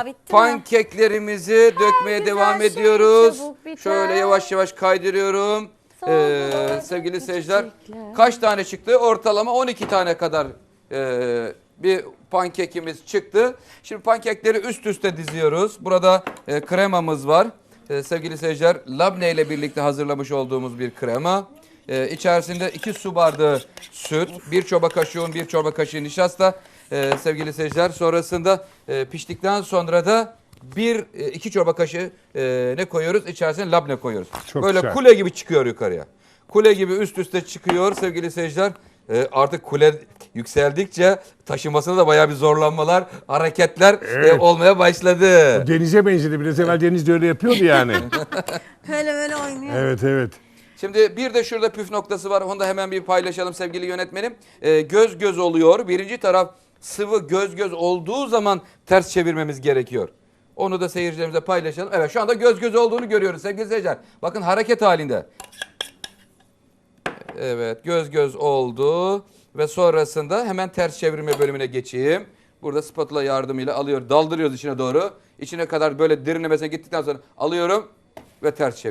ya bitti mi? Pankeklerimizi dökmeye güzel devam şey, ediyoruz. çabuk biter. Şöyle yavaş yavaş kaydırıyorum. Sonra Ee, sevgili seyirciler kaç tane çıktı? Ortalama 12 tane kadar e, bir pankekimiz çıktı. Şimdi pankekleri üst üste diziyoruz. Burada e, kremamız var. E, sevgili seyirciler labne ile birlikte hazırlamış olduğumuz bir krema. E, içerisinde 2 su bardağı süt, 1 çorba kaşığı un, 1 çorba kaşığı nişasta. E, sevgili seyirciler sonrasında e, piştikten sonra da bir e, iki çorba kaşığı e, ne koyuyoruz? İçerisine labne koyuyoruz. Çok Böyle güzel. kule gibi çıkıyor yukarıya. Kule gibi üst üste çıkıyor sevgili seyirciler. E, artık kule yükseldikçe taşımasında da bayağı bir zorlanmalar, hareketler e, Evet. olmaya başladı. Denize benzedi. Biraz evvel Deniz de öyle yapıyordu yani. Böyle böyle oynuyor. evet evet. Şimdi bir de şurada püf noktası var. Onu da hemen bir paylaşalım sevgili yönetmenim. E, göz göz oluyor. Birinci taraf sıvı göz göz olduğu zaman ters çevirmemiz gerekiyor. Onu da seyircilerimize paylaşalım. Evet şu anda göz göz olduğunu görüyoruz sevgili seyirciler. Bakın hareket halinde. Evet göz göz oldu ve sonrasında hemen ters çevirme bölümüne geçeyim. Burada spatula yardımıyla alıyor, daldırıyoruz içine doğru. İçine kadar böyle derinlemesine gittikten sonra alıyorum ve ters çeviriyorum.